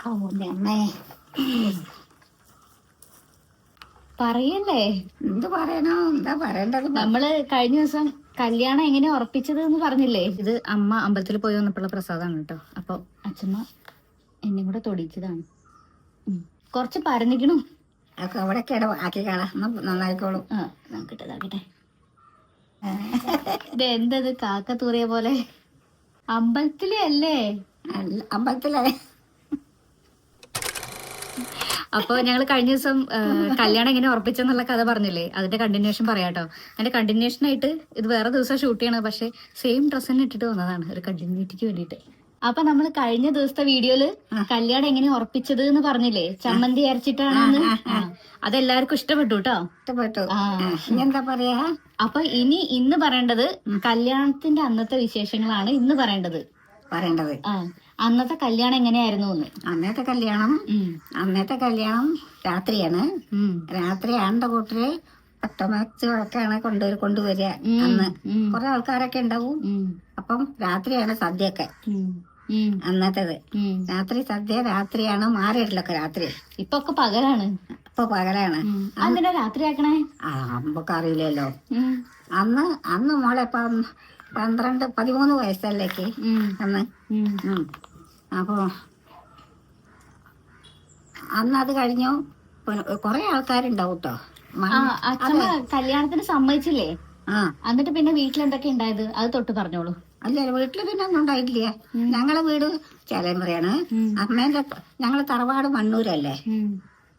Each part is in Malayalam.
കൗന്നമ്മേ പറയല്ലേ? എന്ത് പറയണോ? എന്താ പറയണ്ടത്? നമ്മൾ കഴിഞ്ഞ ദിവസം കല്യാണം എങ്ങനെ ഉറപ്പിച്ചത് എന്ന് പറഞ്ഞില്ലേ? ഇത് അമ്മ അമ്പലത്തിൽ പോയി വന്നപ്പോഴുള്ള പ്രസാദാണ് കേട്ടോ. അപ്പൊ അച്ഛമ്മ എന്നെ കൂടെ തൊടിച്ചതാണ് ഉം. കുറച്ച് പരന്നിക്കണു. അതൊക്കെ അവിടെ കിട ആക്കി കാണാം. നന്നായിക്കോളും. ആ നോക്കട്ടെ ഇത് എന്തത് കാക്ക തൂറിയ പോലെ? അമ്പലത്തിലെ അല്ലേ? അല്ല, അമ്പലത്തിലെ അപ്പൊ ഞങ്ങൾ കഴിഞ്ഞ ദിവസം കല്യാണം എങ്ങനെ ഉറപ്പിച്ചെന്നുള്ള കഥ പറഞ്ഞില്ലേ? അതിന്റെ കണ്ടിന്യൂഷൻ പറയാട്ടോ. അതിന്റെ കണ്ടിന്യൂഷൻ ആയിട്ട് ഇത് വേറെ ദിവസം ഷൂട്ട് ചെയ്യണം. പക്ഷെ സെയിം ഡ്രസ്സ് തന്നെ ഇട്ടിട്ട് വന്നതാണ്. ഒരു കണ്ടിന്യൂറ്റിക്ക് വേണ്ടിയിട്ട്. അപ്പൊ നമ്മൾ കഴിഞ്ഞ ദിവസത്തെ വീഡിയോയിൽ കല്യാണം എങ്ങനെ ഉറപ്പിച്ചത് എന്ന് പറഞ്ഞില്ലേ? ചമ്മന്തി അരച്ചിട്ടാണെന്ന്? അതെല്ലാവർക്കും ഇഷ്ടപ്പെട്ടു കേട്ടോ? ഇഷ്ടപ്പെട്ടു. എന്താ പറയാ? അപ്പൊ ഇനി ഇന്ന് പറയേണ്ടത് കല്യാണത്തിന്റെ അന്നത്തെ വിശേഷങ്ങളാണ് ഇന്ന് പറയേണ്ടത്. പറയേണ്ടത്. അന്നത്തെ കല്യാണം എങ്ങനെയായിരുന്നു എന്ന്? അന്നത്തെ കല്യാണം അന്നത്തെ കല്യാണം രാത്രിയാണ്. രാത്രി ആണ്ട കൂട്ടര് ഒട്ടമാക്സിയൊക്കെയാണ് കൊണ്ടുവരു കൊണ്ടുവരിക അന്ന്. കുറെ ആൾക്കാരൊക്കെ ഉണ്ടാവും. അപ്പം രാത്രിയാണ് സദ്യയൊക്കെ. അന്നത്തേത്. രാത്രി സദ്യ രാത്രിയാണ് മാറിയിട്ടില്ലൊക്കെ രാത്രി. ഇപ്പൊ ഒക്കെ പകലാണ്. ഇപ്പൊ പകലാണ്. ഉം. രാത്രി ആക്കണേ? ആ നമുക്ക് അറിയില്ലല്ലോ. അന്ന് അന്ന് മോളെ പന്ത്രണ്ട് പതിമൂന്ന് വയസ്സല്ലേക്ക് അന്ന്. ഉം. ഉം. അപ്പോ അന്ന് അത് കഴിഞ്ഞു കൊറേ ആൾക്കാരുണ്ടാവും കേട്ടോ അച്ഛമ്മ കല്യാണത്തിന് സമ്മതിച്ചില്ലേ? ആ. എന്നിട്ട് പിന്നെ വീട്ടിൽ എന്തൊക്കെ ഉണ്ടായത്? അത് തൊട്ട് പറഞ്ഞോളൂ. അല്ല വീട്ടിൽ പിന്നെ ഒന്നും ഉണ്ടായിട്ടില്ല. ഞങ്ങളെ വീട് ചേലമ്പറയാണ് ഉം. അമ്മേന്റെ ഞങ്ങളെ തറവാട് മണ്ണൂരല്ലേ.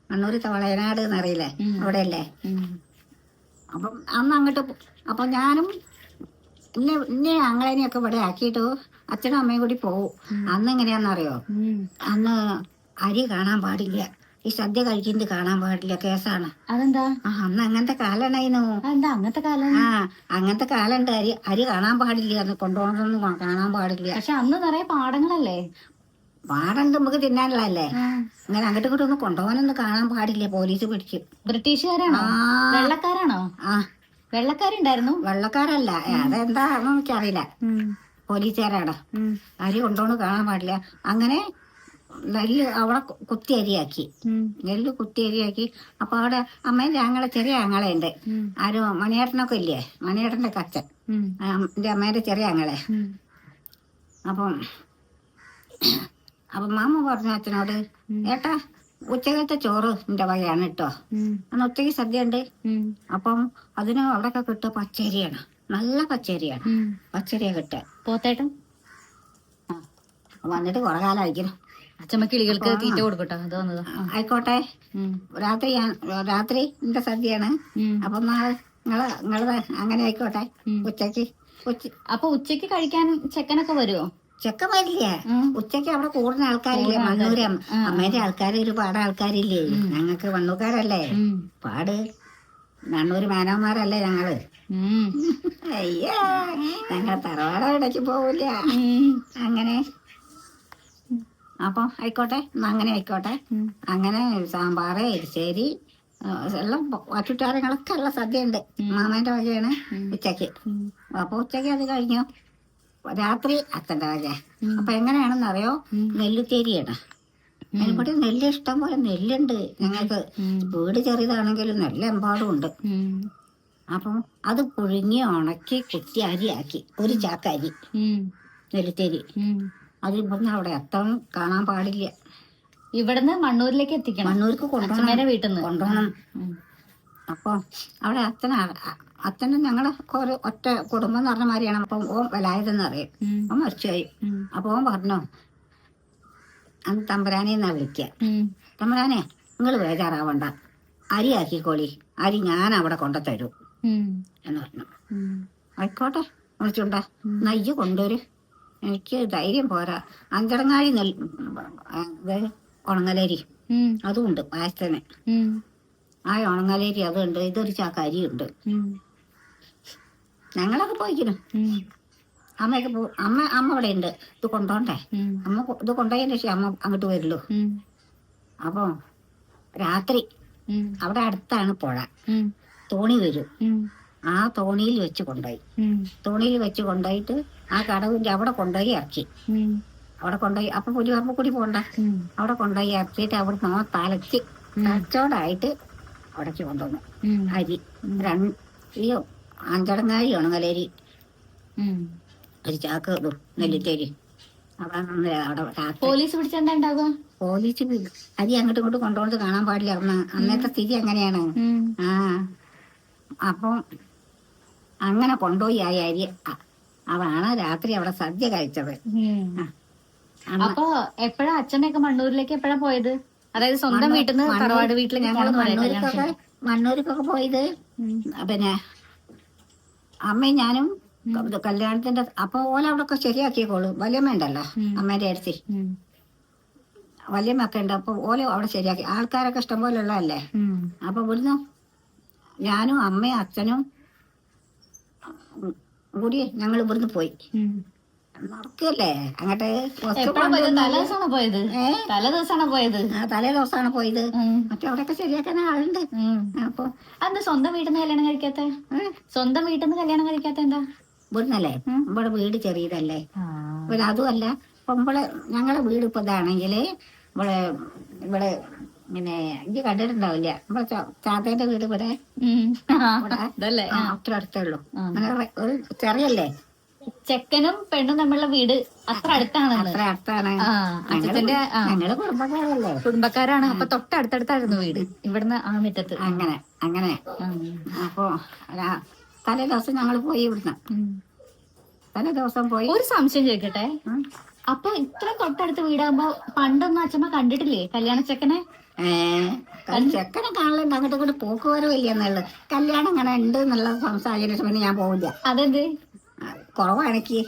മണ്ണൂര് തവളയനാട് എന്നറിയില്ലേ? അവിടെയല്ലേ. അപ്പം അന്ന് അങ്ങോട്ട് അപ്പം ഞാനും ഇന്നെ ഇന്നെ അങ്ങളേനെയൊക്കെ ഇവിടെ ആക്കിയിട്ട് അച്ഛനും അമ്മയും കൂടി പോവും. അന്ന് എങ്ങനെയാണെന്നറിയോ. അന്ന് അരി കാണാൻ പാടില്ല. ഈ സദ്യ കഴിക്കുന്നത് കാണാൻ പാടില്ല കേസാണ്. അതെന്താ? ആ അന്ന് അങ്ങനത്തെ കാലണായിരുന്നു എന്താ അങ്ങനത്തെ കാലം? ആ അങ്ങനത്തെ കാലുണ്ട്. അരി അരി കാണാൻ പാടില്ല. അന്ന് കൊണ്ടുപോകണമെന്ന് കാണാൻ പാടില്ല. പക്ഷെ അന്ന് നിറയെ പാടങ്ങളല്ലേ? പാടുണ്ട് നമുക്ക് തിന്നാനുള്ളതല്ലേ? അല്ലേ അങ്ങനെ അങ്ങോട്ടും ഇങ്ങോട്ടും ഒന്നും കൊണ്ടുപോകാനൊന്നും കാണാൻ പാടില്ല. പോലീസ് പിടിച്ചു. ബ്രിട്ടീഷുകാരാണോ? വെള്ളക്കാരാണോ? ആ. വെള്ളക്കാരുണ്ടായിരുന്നു. വെള്ളക്കാരല്ല. അതെന്താണെന്ന് എനിക്കറിയില്ല. പോലീസുകാരാണ്. അരി കൊണ്ടോണ്ട് കാണാൻ പാടില്ല. അങ്ങനെ നെല്ല് അവിടെ കുത്തി അരിയാക്കി. നെല്ല് കുത്തി അരിയാക്കി. അപ്പൊ അവിടെ അമ്മേന്റെ ആങ്ങളെ ചെറിയ അങ്ങളെ ഉണ്ട് ആരും മണിയേട്ടനൊക്കെ ഇല്ലേ? മണിയേട്ടന്റെ കച്ചൻ. എന്റെ അമ്മേന്റെ ചെറിയ ആങ്ങളെ. ഉം. അപ്പം അപ്പൊ മാമ പറഞ്ഞു അച്ഛനോട് ഏട്ടാ ഉച്ചകത്തെ ചോറ് എന്റെ വകയാണ് കേട്ടോ അന്ന് ഉച്ചയ്ക്ക് സദ്യ ഉണ്ട് അപ്പം അതിന് അവിടെയൊക്കെ കിട്ടുക പച്ചരിയാണ്. നല്ല പച്ചരിയാണ്. പച്ചരിയ കിട്ടുക. പോത്തേട്ടൻ? വന്നിട്ട് കുറെ കാലം അയക്കണം അച്ഛമ്മ കിളികൾക്ക് തീറ്റ കൊടുക്കട്ടോ. അത് വന്നതാ. ആയിക്കോട്ടെ. രാത്രി രാത്രി എന്റെ സദ്യയാണ്. അപ്പൊ നാളെ നിങ്ങൾ നിങ്ങളത് അങ്ങനെ ആയിക്കോട്ടെ. ഉച്ചയ്ക്ക് ഉച്ച അപ്പൊ ഉച്ചയ്ക്ക് കഴിക്കാൻ ചെക്കനൊക്കെ വരുമോ ചെക്ക വരില്ല? ഉച്ചയ്ക്ക് അവിടെ കൂടുന്ന ആൾക്കാരില്ലേ? മണ്ണൂര് അമ്മ- അമ്മേന്റെ ആൾക്കാർ ഒരുപാട് ആൾക്കാരില്ലേ? ഞങ്ങൾക്ക് മണ്ണൂക്കാരല്ലേ പാട്. മണ്ണൂര് മാനവന്മാരല്ലേ ഞങ്ങൾ. അയ്യോ ഞങ്ങൾ തറവാട ഇടയ്ക്ക് പോവില്ല. അങ്ങനെ. അപ്പൊ ആയിക്കോട്ടെ അങ്ങനെ ആയിക്കോട്ടെ. അങ്ങനെ സാമ്പാറ് എരിശ്ശേരി എല്ലാം വാറ്റുറ്റാരങ്ങളൊക്കെ ഉള്ള സദ്യ ഉണ്ട് മാമേന്റെ വകയാണ് ഉച്ചയ്ക്ക്. അപ്പൊ ഉച്ചയ്ക്ക് അത് കഴിഞ്ഞു. രാത്രി അത്തണ്ട വക അപ്പൊ എങ്ങനെയാണെന്നറിയോ? നെല്ലുത്തേരിയാണ് ഇവിടെ നെല്ല് ഇഷ്ടം പോലെ നെല്ലുണ്ട് ഞങ്ങൾക്ക്. വീട് ചെറിയതാണെങ്കിലും നെല്ല് എമ്പാടും ഉണ്ട്. അപ്പം അത് പുഴുങ്ങി ഉണക്കി കുത്തി അരിയാക്കി. ഒരു ചാക്ക അരി. നെല്ലുത്തേരി. അത് ഇവിടുന്ന് അവിടെ എത്താൻ കാണാൻ പാടില്ല. ഇവിടുന്ന് മണ്ണൂരിലേക്ക് എത്തിക്കണം. മണ്ണൂർക്ക് കൊണ്ടുപോകണം. വീട്ടിൽ നിന്ന് കൊണ്ടുപോകണം. അപ്പൊ അപ്പോൾ അവിടെ അച്ഛന അച്ഛനും ഞങ്ങളെ ഒരു ഒറ്റ കുടുംബം എന്ന് പറഞ്ഞ മാതിരിയാണ്. അപ്പം ഓൻ വലായതെന്ന് അറിയും ഉം. ഓൻ മരിച്ചുപോയി. അപ്പൊ ഓൻ പറഞ്ഞു അന്ന് തമ്പുരാനെ എന്നാ വിളിക്കുക. തമ്പുരാനെ നിങ്ങൾ ബേജാറാവണ്ട. അരി ആക്കിക്കോളി അരി ഞാൻ അവിടെ കൊണ്ടുതരൂ. എന്ന് പറഞ്ഞു. ആയിക്കോട്ടെ വിളിച്ചുണ്ട. നെയ്യ് കൊണ്ടുവരു. എനിക്ക് ധൈര്യം പോരാ. അഞ്ചടങ്ങാഴി നെൽ ഉണങ്ങലേരി. ഉണ്ട് പായസത്തിന് ആ ഉണങ്ങലേരി അതുണ്ട്. ഇതൊരു ചാക്ക അരിയുണ്ട്. ഞങ്ങളൊക്കെ പോയിക്കുന്നു. അമ്മയൊക്കെ പോ അമ്മ അമ്മ ഇവിടെ ഉണ്ട്. ഇത് കൊണ്ടോണ്ടേ. അമ്മ ഇത് കൊണ്ടുപോയതിന് ശേഷം അമ്മ അങ്ങോട്ട് വരുള്ളൂ അപ്പോ രാത്രി അവിടെ അടുത്താണ് പുഴ. തോണി വരും. ആ തോണിയിൽ വെച്ച് കൊണ്ടുപോയി. തോണിയിൽ വെച്ച് കൊണ്ടുപോയിട്ട് ആ കടവിന്റെ അവിടെ കൊണ്ടുപോയി ഇറക്കി. അവിടെ കൊണ്ടുപോയി. അപ്പൊ പുലി പറമ്പ് കൂടി പോണ്ട. അവിടെ കൊണ്ടുപോയി ഇറക്കിയിട്ട് അവിടെ നമ്മൾ തലച്ച് തലച്ചോടായിട്ട് അവിടേക്ക് കൊണ്ടുവന്നു. അരി. രണ്ട് ഈ അഞ്ചടങ്ങായി ഉണങ്ങലേരി. ഒരു ചാക്ക് ഇതും നെല്ലിത്തേരി പോലീസ് പിടിച്ചെന്താ ഉണ്ടാകുക പോലീസ് അരി അങ്ങോട്ടും ഇങ്ങോട്ടും കൊണ്ടുപോകുന്നത് കാണാൻ പാടില്ല. അന്ന് അന്നത്തെ സ്ഥിതി അങ്ങനെയാണ്. ആ. അപ്പം അങ്ങനെ കൊണ്ടുപോയി ആ അരി. അവളാണ് രാത്രി അവിടെ സദ്യ കഴിച്ചത്. അപ്പൊ എപ്പോഴാ അച്ഛനൊക്കെ മണ്ണൂരിലേക്ക് എപ്പോഴാ പോയത്? അതായത് സ്വന്തം വീട്ടിൽ നിന്ന് തറവാട് വീട്ടിലേക്ക് ഞങ്ങൾ മണ്ണൂർക്കൊക്കെ മണ്ണൂർക്കൊക്കെ പോയത്. പിന്നെ അമ്മയും ഞാനും കല്യാണത്തിന്റെ അപ്പൊ ഓല അവിടെ ഒക്കെ ശരിയാക്കിക്കോളൂ വല്യമ്മ ഉണ്ടല്ലോ. അമ്മേന്റെ അടുത്ത്. വല്യമ്മ ഒക്കെ ഉണ്ട് അപ്പൊ ഓല അവിടെ ശരിയാക്കി ആൾക്കാരൊക്കെ ഇഷ്ടം പോലെ ഉള്ളതല്ലേ. അപ്പൊ ഇവിടുന്ന് ഞാനും അമ്മയും അച്ഛനും കൂടി ഞങ്ങൾ ഇവിടുന്ന് പോയി. നടക്കല്ലേ? അങ്ങോട്ട് എപ്പോഴാ പോയത്? തല കൊണ്ടുവന്നാൽ ദിവസമാണോ പോയത്? ആ, തലേ ദിവസമാണ് പോയത്. മറ്റേ അവിടെയൊക്കെ ശരിയാക്കാൻ ആളുണ്ട്. അപ്പൊ അത് സ്വന്തം വീട്ടിൽ നിന്ന് കല്യാണം കഴിക്കാത്ത? സ്വന്തം വീട്ടിൽ നിന്ന് കല്യാണം കഴിക്കാത്ത എന്താ? ഇവിടുന്നല്ലേ? ഇവിടെ വീട് ചെറിയതല്ലേ? ഇവിടെ അതുമല്ല. ഇപ്പൊ ഇവിടെ ഞങ്ങളുടെ വീട് ഇപ്പൊ ഇതാണെങ്കിൽ ഇവിടെ ഇവിടെ പിന്നെ ഇത് കണ്ടിട്ടുണ്ടാവില്ല. ഇവിടെ ചാത്തേന്റെ വീട് ഇവിടെ. അത്ര അടുത്തേ ഉള്ളൂ. ആ. ഒരു ചെറിയല്ലേ? ചെക്കനും പെണ്ണും തമ്മിലുള്ള വീട് അത്ര അടുത്താണ് അത്ര അടുത്താണ്. അച്ഛന്റെ ഞങ്ങൾ കുടുംബക്കാരല്ലേ? കുടുംബക്കാരാണ്. അപ്പൊ തൊട്ടടുത്തടുത്തായിരുന്നു വീട്. ഇവിടുന്ന് ആ മുറ്റത്ത്. അങ്ങനെ അങ്ങനെ. അപ്പൊ തലേ ദിവസം ഞങ്ങൾ പോയി ഇവിടുന്ന്. തലേ ദിവസം പോയി. ഒരു സംശയം ചോദിക്കട്ടെ. അപ്പൊ ഇത്ര തൊട്ടടുത്ത് വീടാകുമ്പോ പണ്ടൊന്നും അച്ഛമ്മ കണ്ടിട്ടില്ലേ? കല്യാണ ചെക്കനെ? ചെക്കനെ കാണലുണ്ട് അങ്ങോട്ട് ഇങ്ങോട്ട് പോക്കുവരവില്ല എന്നുള്ളത്. കല്യാണം അങ്ങനെ ഉണ്ട് എന്നുള്ള സംസാരിച്ചു പിന്നെ ഞാൻ പോവില്ല. അതെന്ത്? കുറവാണെനിക്ക്.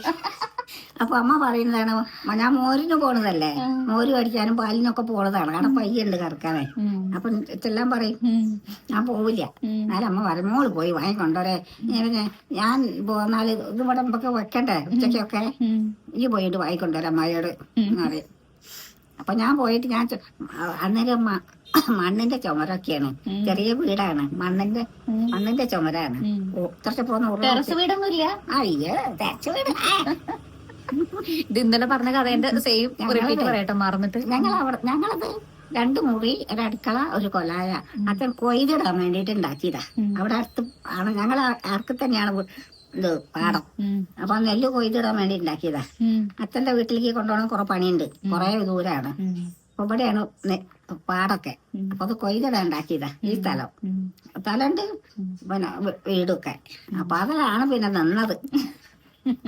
അപ്പൊ അമ്മ പറയുന്നതാണ് "മ- ഞാൻ മോരിന് പോണതല്ലേ? മോര് കടിച്ചാലും പാലിനൊക്കെ പോണതാണ്. കാരണം പയ്യുണ്ട് കറക്കാതെ. അപ്പൊ ഇതെല്ലാം പറയും. ഞാൻ പോവില്ല. എന്നാലും അമ്മ പറയും മോൾ പോയി വാങ്ങിക്കൊണ്ടോരെ ഞാൻ പിന്നെ ഞാൻ പോന്നാൽ ഇത് ഇവിടെ നമുക്ക് വെക്കണ്ടേ? ഉച്ചക്കൊക്കെ. ഈ പോയിട്ട് വാങ്ങിക്കൊണ്ടുവരാം അമ്മയോട്. എന്ന് പറയും. അപ്പൊ ഞാൻ പോയിട്ട് ഞാൻ അന്നേരം മ- മണ്ണിന്റെ ചുമരൊക്കെയാണ്. ചെറിയ വീടാണ്. മണ്ണിന്റെ മണ്ണിന്റെ ചുമരാണ്. കുറച്ച് ഉറ ടെറസ് അയ്യോ തെച്ച വീട്. ഇത് ഇന്നലെ പറഞ്ഞ കഥേന്റെ സെയിം പറയട്ടെ മറന്നിട്ട്. ഞങ്ങൾ അവിടെ ഞങ്ങളത് രണ്ട് മുറി ഒരു അടുക്കള ഒരു കൊലായ. അച്ഛൻ കൊയ്തിടാൻ വേണ്ടിട്ട് ഉണ്ടാക്കിയതാ. അവിടെ അടുത്ത് ആണ്. ഞങ്ങൾ ആർക്ക് തന്നെയാണ് ഇത് പാടം. അപ്പൊ നെല്ല് കൊയ്തിടാൻ വേണ്ടി ഉണ്ടാക്കിയതാ. അച്ഛന്റെ വീട്ടിലേക്ക് കൊണ്ടുപോകണം കുറെ പണിയുണ്ട്. കുറെ ദൂരാണ്. ഇവിടെയാണ് പാടൊക്കെ. അപ്പൊ അത് കൊയ്തട ഉണ്ടാക്കിയതാ ഈ സ്ഥലം. സ്ഥലമുണ്ട് പിന്നെ വീടൊക്കെ. അപ്പൊ അതിലാണ് പിന്നെ നിന്നത്.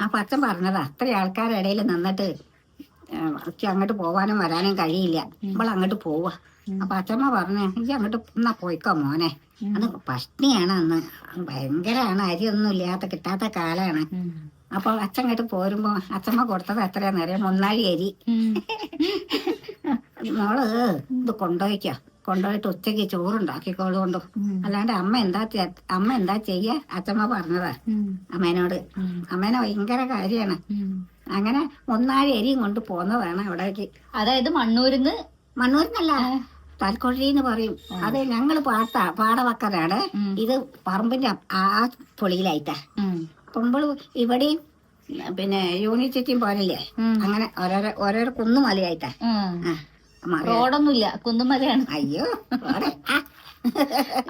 അപ്പൊ അച്ഛൻ പറഞ്ഞത് അത്ര ആൾക്കാരുടെ ഇടയിൽ നിന്നിട്ട് എനിക്ക് അങ്ങോട്ട് പോവാനും വരാനും കഴിയില്ല. നമ്മൾ അങ്ങോട്ട് പോവാ. അപ്പൊ അച്ഛമ്മ പറഞ്ഞു എനിക്ക് അങ്ങോട്ട് എന്നാ പോയിക്കോ മോനെ? അത് പഷ്ണിയാണ് അന്ന്. ഭയങ്കരാണ് അരിയൊന്നും ഇല്ലാത്ത കിട്ടാത്ത കാലാണ്. അപ്പൊ അച്ഛൻ കേട്ട് പോരുമ്പോ അച്ഛമ്മ കൊടുത്തത് എത്രയാന്ന് അറിയാം ഒന്നാഴി അരി. മോൾ ഇത് കൊണ്ടുപോയിക്കോ. കൊണ്ടുപോയിട്ട് ഉച്ചയ്ക്ക് ചോറുണ്ടാക്കിക്കോളുകൊണ്ടു. അല്ലാണ്ട് അമ്മ എന്താ അമ്മ എന്താ ചെയ്യ? അച്ഛമ്മ പറഞ്ഞതാ. അമ്മേനോട്. അമ്മേനെ ഭയങ്കര കാര്യാണ്. അങ്ങനെ ഒന്നാഴി അരിയും കൊണ്ട് പോന്നതാണ് അവിടേക്ക്. അതായത് മണ്ണൂരിന്ന് മണ്ണൂരിന്നല്ല തൽക്കൊഴിന്ന് പറയും. അത് ഞങ്ങൾ പാട്ട പാടവക്കരാണ് ഇത് പറമ്പിന്റെ ആ പൊളിയിലായിട്ടാ. കുമ്പൾ ഇവിടെയും പിന്നെ യൂണിറ്റിയും പോലില്ലേ ഉം. അങ്ങനെ ഓരോരോ ഓരോരോ കുന്നുമലയായിട്ടാ റോഡൊന്നുമില്ല കുന്നുമലയാണ് അയ്യോ.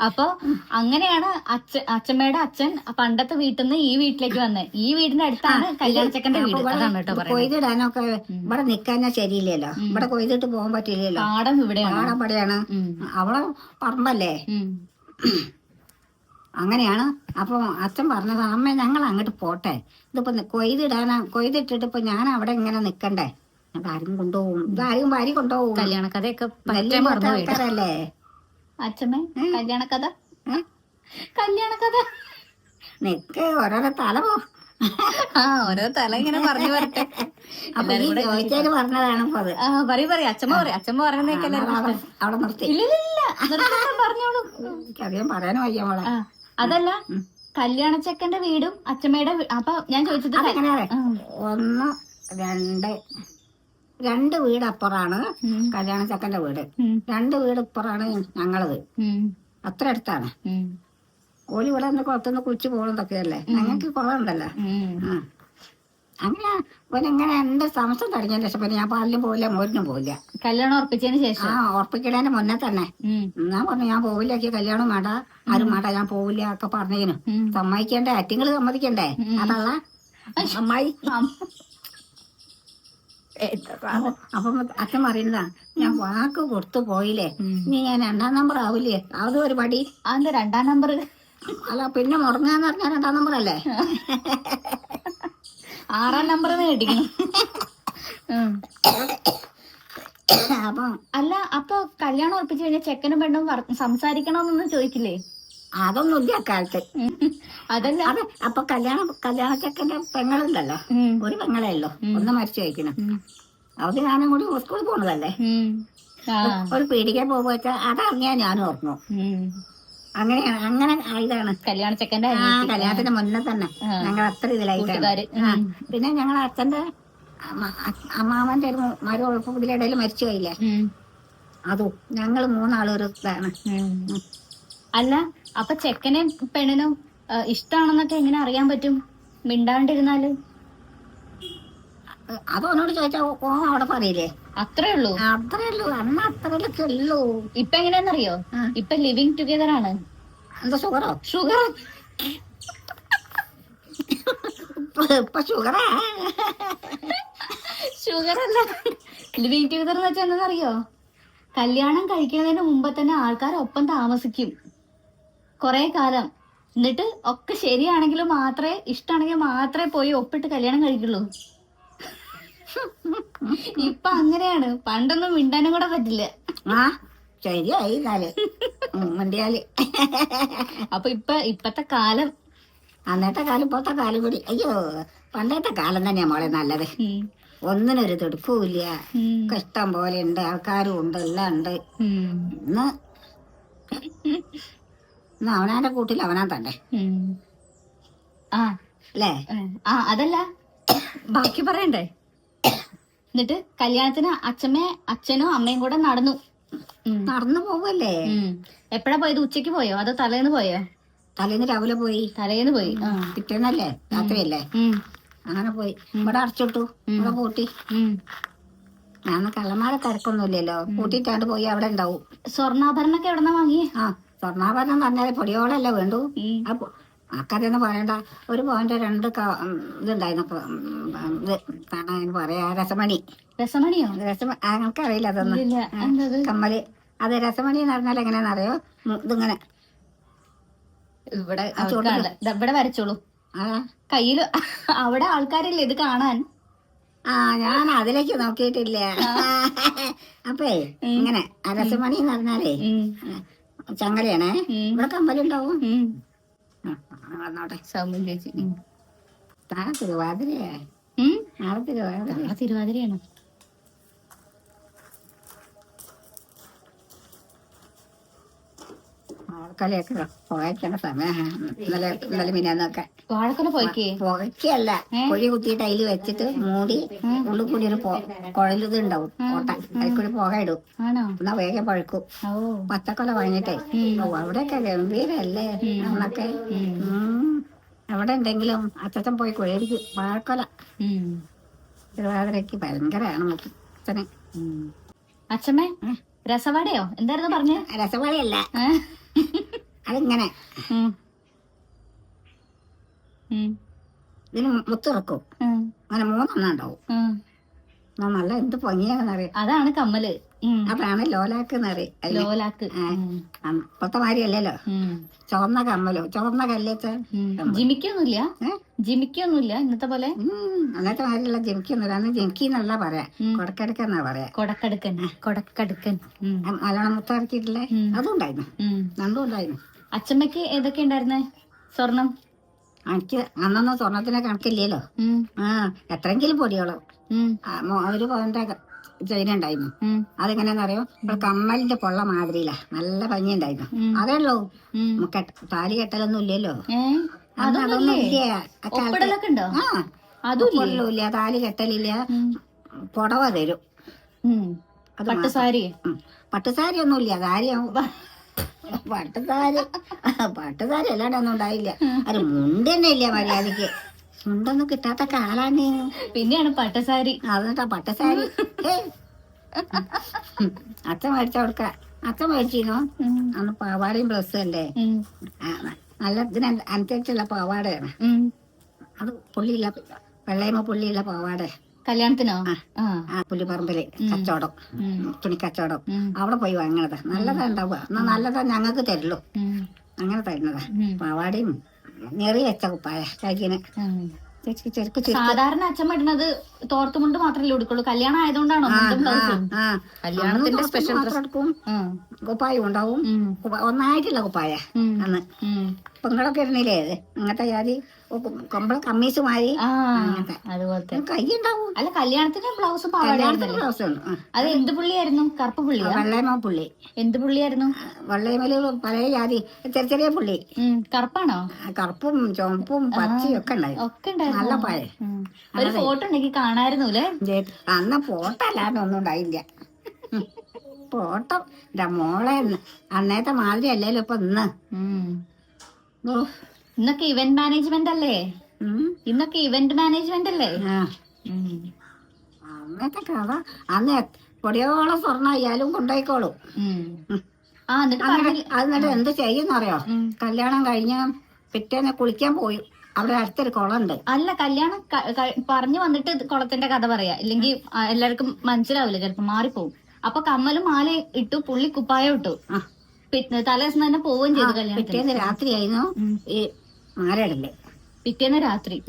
അപ്പൊ അങ്ങനെയാണ് അച്ഛ അച്ഛമ്മയുടെ അച്ഛൻ പണ്ടത്തെ വീട്ടിൽ നിന്ന് ഈ വീട്ടിലേക്ക് വന്നത് ഈ വീടിന്റെ അടുത്താണ് കല്യാണച്ചക്കന്റെ വീട്. അതാണ് കേട്ടോ കൊയ്തിടാനൊക്കെ ഇവിടെ നിക്കാനാ ശരിയില്ലല്ലോ. ഇവിടെ കൊയ്തിട്ട് പോകാൻ പറ്റില്ലല്ലോ. പാടം ഇവിടെ പാടപ്പടിയാണ് ഇവിടെയാണ് അവളെ പറമ്പല്ലേ. അങ്ങനെയാണ്. അപ്പൊ അച്ഛൻ പറഞ്ഞത് അമ്മ ഞങ്ങൾ അങ്ങോട്ട് പോട്ടെ. ഇതിപ്പോ നി- കൊയ്തിടാനാ കൊയ്തിട്ടിട്ട് ഇപ്പൊ ഞാൻ അവിടെ ഇങ്ങനെ നിക്കണ്ടേ? അപ്പൊ ആരും കൊണ്ടുപോകും. ഇതാരും വാരി കൊണ്ടുപോകും. കല്യാണ കഥയൊക്കെ ആൾക്കാരല്ലേ അച്ഛമ്മേ കല്യാണ കഥ? കല്യാണ കഥ നിക്ക് ഓരോരോ തല പോ. ആ ഓരോ തല ഇങ്ങനെ പറഞ്ഞു വരട്ടെ. അപ്പൊ ഈ ചോദിച്ചാൽ പറഞ്ഞതാണ് അത്. ആ പറയൂ പറയൂ. അച്ഛമ്മ പറയും. അച്ഛമ്മ പറയുന്നേക്കല്ലേ അവിടെ നിർത്തി. ഇല്ല ഇല്ല, പറഞ്ഞോളൂ. എനിക്കധികം പറയാനും വയ്യ മോളെ. അതല്ല കല്യാണച്ചക്കന്റെ വീടും അച്ഛമ്മയുടെ വീ- അപ്പൊ ഞാൻ ചോദിച്ചത് ക- ഒന്ന് രണ്ട് രണ്ട് വീട് അപ്പുറാണ് കല്യാണച്ചക്കന്റെ കല്യാണ ചക്കന്റെ വീട്. ഉം. രണ്ട് വീട് ഇപ്പുറാണ് ഞങ്ങളത്. ഉം. അത്ര അടുത്താണ്. ഉം. ഓൽ ഇവിടെ നിന്ന് കുളത്തുനിന്ന് കുളിച്ചു പോകുന്നതൊക്കെയല്ലേ ഞങ്ങൾക്ക് കുളമുണ്ടല്ലോ. ഉം. ആ. അങ്ങനെ പിന്നെ ഇങ്ങനെ എന്ത് സംശയം തുടങ്ങിയ ശേഷം പിന്നെ ഞാൻ പാലിലും പോവില്ല മോരിനും പോവില്ല. കല്യാണം ഉറപ്പിച്ചതിന് ശേഷം? ആ ഉറപ്പിക്കണേന്റെ മുന്നേ തന്നെ. ഞാൻ പറഞ്ഞു ഞാൻ പോവില്ല എനിക്ക് കല്യാണം വേണ്ട. ആരും വേണ്ട ഞാൻ പോവില്ല ഒക്കെ പറഞ്ഞതിന്. സമ്മതിക്കണ്ടേ? അറ്റിങ്ങൾ സമ്മതിക്കണ്ടേ? അതല്ല. അമ്മായി. അപ്പൊ അച്ഛൻ പറയുന്നതാ ഞാൻ വാക്ക് കൊടുത്തു പോയില്ലേ? ഇനി ഞാൻ രണ്ടാം നമ്പർ ആവില്ലേ? അത് ഒരു പടി. അതെന്താ രണ്ടാം നമ്പർ അല്ല പിന്നെ മുടങ്ങാന്ന് പറഞ്ഞാൽ രണ്ടാം നമ്പർ അല്ലേ? ആറാം നമ്പർ മേടിക്കണം അപ്പൊ അല്ല അപ്പൊ കല്യാണം ഉറപ്പിച്ചു കഴിഞ്ഞാൽ ചെക്കനും പെണ്ണും സംസാരിക്കണമെന്നൊന്നും ചോദിക്കില്ലേ? അതൊന്നും ഇല്ല അക്കാലത്ത്. അതല്ല. അത് അപ്പൊ കല്യാണ കല്യാണ ചെക്കന്റെ പെങ്ങളുണ്ടല്ലോ. ഒരു പെങ്ങളെ ഉള്ളു. ഒന്ന് മരിച്ചു കഴിക്കണം ഉം. അവർ ഞാനും കൂടി സ്കൂളിൽ പോണതല്ലേ? ഒരു പീടിക്കാൻ പോകുമ്പോ അതറിഞ്ഞാ ഞാനും ഓർമ്മു. ഉം. അങ്ങനെയാണ് അങ്ങനെ ഇതാണ്. കല്യാണ ചെക്കന്റെ ആ കല്യാണത്തിന്റെ കല്യാണത്തിന് മുന്നേ തന്നെ. ഞങ്ങൾ അത്ര ഇതിലായിട്ടാണ്. ആ. പിന്നെ ഞങ്ങൾ അച്ഛന്റെ അമ്മ- അ- അമ്മാവന്റെ ഒരു മരു ഇതിലിടയിൽ മരിച്ചു പോയില്ലേ. അതും ഞങ്ങൾ മൂന്നാളും ഒരു ഇതാണ് അല്ല അപ്പൊ ചെക്കനെ പെണ്ണിനും ഇഷ്ടമാണെന്നൊക്കെ എങ്ങനെ അറിയാൻ പറ്റും? മിണ്ടാണ്ടിരുന്നാൽ? അത് അവനോട് ചോദിച്ചാ ഓ അവിടെ പറയില്ലേ? അത്രേ ഉള്ളൂ. അത്രേ ഉള്ളൂ. അന്ന് അത്രയൊക്കെ ഉള്ളൂ ഇപ്പൊ എങ്ങനെയാന്നറിയോ. ഇപ്പൊ ലിവിങ് ടുഗദർ ആണ്. എന്താ ഷുഗറോ ഷുഗർ ഇപ്പൊ ഷുഗറാ ഷുഗർ അല്ല. ലിവിങ് ടുഗദർ എന്ന് വെച്ചാൽ എന്താണെന്നറിയോ കല്യാണം കഴിക്കുന്നതിന് മുമ്പ് തന്നെ ആൾക്കാർ ഒപ്പം താമസിക്കും. കുറെ കാലം. എന്നിട്ട് ഒക്കെ ശരിയാണെങ്കിൽ മാത്രമേ ഇഷ്ടമാണെങ്കിൽ മാത്രമേ പോയി ഒപ്പിട്ട് കല്യാണം കഴിക്കുള്ളൂ. ഇപ്പൊ അങ്ങനെയാണ്. പണ്ടൊന്നും മിണ്ടാനും കൂടെ പറ്റില്ല. ആ ശരിയായി ഉം, മിണ്ടിയാൽ. അപ്പൊ ഇപ്പൊ ഇപ്പത്തെ കാലം. അന്നത്തെ കാലം ഇപ്പോഴത്തെ കാലം കൂടി. അയ്യോ പണ്ടത്തെ കാലം തന്നെയാ മോളെ നല്ലത്. ഒന്നിനൊരു ഒക്കെ ഇഷ്ടം പോലെ ഉണ്ട് ആൾക്കാരും ഉണ്ട് എല്ലാം ഉണ്ട്. ഇന്ന് അവനാന്റെ കൂട്ടിൽ അവനാ തന്നെ ആ. അല്ലേ? ആ അതല്ല. ബാക്കി പറയണ്ടേ? എന്നിട്ട് കല്യാണത്തിന് അച്ഛമ്മേ അച്ഛനും അമ്മയും കൂടെ നടന്നു. നടന്നു പോവല്ലേ? എപ്പോഴാ പോയത്? ഉച്ചയ്ക്ക് പോയോ? അതോ തലേന്ന് പോയോ? തലേന്ന് രാവിലെ പോയി. തലേന്ന് പോയി. പിറ്റേന്നല്ലേ? രാത്രിയല്ലേ. അങ്ങനെ പോയി. ഇവിടെ അടച്ചിട്ടു. ഇവിടെ പൂട്ടി. ഞാൻ കള്ളന്മാരെ തിരക്കൊന്നുമില്ലല്ലോ. കൂട്ടിട്ടാണ്ട് പോയി അവിടെ ഉണ്ടാവും. സ്വർണാഭരണൊക്കെ എവിടെന്നാ വാങ്ങി ആ സ്വർണാഭരണം പറഞ്ഞാൽ പൊടിയോടല്ലേ വേണ്ടു. ഉം. കഥയെന്ന് പറയണ്ട. ഒരു പോയിന്റ് രണ്ട് ഇതുണ്ടായിരുന്നു. ഇത് എന്താണ് പറയാ രസമണി. രസമണിയോ? രസമ അറിയില്ല അതൊന്നും. കമ്മൽ. അത് രസമണി എന്ന് പറഞ്ഞാൽ എങ്ങനെയാണെന്ന് അറിയോ ഇതിങ്ങനെ. ഇവിടെ ആ ഇവിടെ വരച്ചോളൂ. കയ്യിൽ അവിടെ ആൾക്കാരില്ല ഇത് കാണാൻ? ആ ഞാൻ അതിലേക്ക് നോക്കിയിട്ടില്ല. അപ്പേ ഇങ്ങനെ. അരസമണി രസമണി എന്ന് പറഞ്ഞാലേ. ചങ്ങലയാണേ. ഇവിടെ കമ്മലുണ്ടാവും. സൗമ്യ ചേച്ചി. ഉം. നാളെ തിരുവാതിരയാ. നാളെ തിരുവാതിര. നാളെ തിരുവാതിരയാണ്. ആൾക്കാരെയൊക്കെ പുകയ്ക്കണ സമയം. ഇന്നലെ ഇന്നലെ മിനാന്നൊക്കെ വാഴക്കൊല പോയിക്കേ? പുകയ്ക്കല്ല കുഴി കുത്തിയിട്ട് അതിൽ വെച്ചിട്ട് മൂടി ഉള്ളിൽ കൂടി ഒരു കുഴലിത് ഉണ്ടാവും. കോട്ട. അതിൽ കൂടി പുക ഇടും. എന്നാ വേഗം പഴുക്കും. ഓ. പച്ചക്കൊല വാങ്ങിട്ടേ ഓ അവിടെയൊക്കെ ഗംഭീരല്ലേ? നമ്മളൊക്കെ. അവിടെ എവിടെ ഉണ്ടെങ്കിലും അച്ഛൻ പോയി കുഴലിക്ക് വാഴക്കൊല. തിരുവാതിരക്ക് ഭയങ്കരമാണ് അച്ഛന്. അച്ഛമ്മേ രസവാടയോ? എന്തായിരുന്നു പറഞ്ഞേ? രസവാടയല്ല? അതിങ്ങനെ. ഇതിന് മുത്തിറക്കും. അങ്ങനെ മൂന്നെണ്ണം ഉണ്ടാവും. നല്ല എന്ത് ഭംഗിയാണെന്നറിയാം അതാണ് കമ്മൽ. അതാണ് ലോലാക്ക്. അതിന് ലോലാക്ക്. ഇപ്പത്തെ മാതിരിയല്ലല്ലോ. ചുവന്ന കമ്മലോ? ചുവന്ന കല്ലേച്ച ജിമിക്കൊന്നുമില്ല. ജിമിക്കൊന്നുമില്ല. ഇന്നത്തെ പോലെ? അന്നത്തെ മാതിരിയുള്ള ജിമിക്കൊന്നുമില്ല. അന്ന് ജിമിക്കി എന്നല്ല പറയാ കൊടക്കെടുക്കെന്നാ പറയാ. കൊടക്കടുക്കൻ. കൊടക്കടുക്കൻ. മലയാളം മുത്തിറക്കിയിട്ടില്ലേ അതും ഉണ്ടായിരുന്നു. രണ്ടും ഉണ്ടായിരുന്നു. അച്ഛമ്മക്ക് ഏതൊക്കെ ഉണ്ടായിരുന്നേ? സ്വർണം? എനിക്ക് അന്നൊന്നും സ്വർണത്തിനെ കണക്കില്ലല്ലോ. ആ എത്രയെങ്കിലും പൊടിയോളം. ഒരു പവന്റെ ചെയിൻ ഉണ്ടായിരുന്നു. അതെങ്ങനെയാന്ന് അറിയോ ഇപ്പോൾ കമ്മലിന്റെ പൊള്ള മാതിരിയില്ല നല്ല ഭംഗി ഉണ്ടായിരുന്നു. അതേ ഉള്ളൂ നമുക്ക് താലി കെട്ടലൊന്നും ഇല്ലല്ലോ. അതൊന്നും ഇല്ല? താലി കെട്ടലില്ല. പുടവ തരും. പട്ടുസാരി ഒന്നും പട്ടുസാരി ഒന്നുമില്ല കാര്യം പട്ടുസാരി പട്ടുസാരി അല്ലാണ്ട് ഒന്നും ഉണ്ടായില്ല. അത് മുണ്ട് തന്നെ ഇല്ല മര്യാദയ്ക്ക് ചുണ്ടൊന്നും കിട്ടാത്ത കാലാണ് പിന്നെയാണ് പട്ടസാരി. അതെന്താ പട്ടസാരി. അച്ഛൻ മേടിച്ച കൊടുക്ക. അച്ഛൻ മേടിച്ചിരുന്നു? അന്ന് പാവാടയും ബ്ലൗസും അല്ലേ? നല്ല ഇതിന് അനുസരിച്ചുള്ള പാവാടയാണ് അത് പുള്ളിയില്ല വെള്ളയമ്മ പുള്ളിയില്ല പാവാട. കല്യാണത്തിനോ? ആ. പുള്ളിപ്പറമ്പിൽ കച്ചവടം. ഉം. തുണി കച്ചവടം അവിടെ പോയി വാങ്ങണതാ. നല്ലതാ ഉണ്ടാവുക. എന്നാ നല്ലതാ ഞങ്ങൾക്ക് തരുള്ളൂ. അങ്ങനെ തരുന്നതാ. പാവാടയും ഞെറി വെച്ച കുപ്പായ സാധാരണ അച്ഛൻ ഇടുന്നത് തോർത്തുമുണ്ട് മാത്രമല്ലേ ഉടുക്കുള്ളൂ. കല്യാണം ആയതുകൊണ്ടാണോ? കല്യാണത്തിന്റെ സ്പെഷ്യൽ എടുക്കും. കുപ്പായം ഉണ്ടാവും. ഒന്നായിട്ടുള്ള ഒന്നായിട്ടില്ല കുപ്പായ അന്ന്. പെങ്ങളൊക്കെ ഇരുന്നില്ലേ അങ്ങനത്തെ ജാതി? കൊമ്പള കമ്മീസ് മാറി അതുപോലത്തെ. കൈ ഉണ്ടാവും അല്ല കല്യാണത്തിന് ബ്ലൗസ് കല്യാണത്തിന് ബ്ലൗസ് ഉണ്ട്. അത് എന്ത് പുള്ളിയായിരുന്നു? കറുപ്പ് പുള്ളി വെള്ളയമ പുള്ളി. എന്ത് പുള്ളിയായിരുന്നു? വെള്ളയമൽ പല ജാതി ചെറിയ ചെറിയ പുള്ളി. കറുപ്പാണോ? കറുപ്പും ചുവപ്പും പച്ചയും ഒക്കെ ഉണ്ടായി ഒക്കെ ഉണ്ടായിരുന്നു. നല്ല പഴയ. ഒരു ഫോട്ടോ ഉണ്ടെങ്കിൽ കാണായിരുന്നു അല്ലേ? അന്ന് ഫോട്ടോ അല്ലാണ്ട് ഒന്നും ഉണ്ടായില്ല. ഫോട്ടോ മോളെ അന്നേത്തെ മാതിരി അല്ലല്ലോ ഇപ്പൊ ഇന്ന്. ഓ, ഇന്നൊക്കെ ഇവന്റ് മാനേജ്മെന്റ് അല്ലേ. ഇന്നൊക്കെ ഇവന്റ് മാനേജ്മെന്റ് അല്ലേ. അന്നത്തെ കഥ. അന്ന് പൊടിയോളം സ്വർണ ആയാലും കൊണ്ടുപോയിക്കോളും എന്നിട്ട് എന്ത് ചെയ്യുന്നറിയോ. കല്യാണം കഴിഞ്ഞ് പിറ്റേന്ന് കുളിക്കാൻ പോയി. അവിടെ അടുത്തൊരു കുളമുണ്ട്. അല്ല കല്യാണം പറഞ്ഞു വന്നിട്ട് കുളത്തിന്റെ കഥ പറയാ. ഇല്ലെങ്കിൽ ആ, എല്ലാവർക്കും മനസ്സിലാവില്ല. ചിലപ്പോ മാറിപ്പോവും. അപ്പൊ കമ്മലും മാല ഇട്ടു പുള്ളി കുപ്പായം ഇട്ടു. ആ. പിന്നെ തലേ ദിവസം തന്നെ പോവുകയും ചെയ്തു കല്യാണം പിറ്റേന്ന് രാത്രിയായിരുന്നു. മാലയിടൽ. പിറ്റേന്ന് രാത്രി.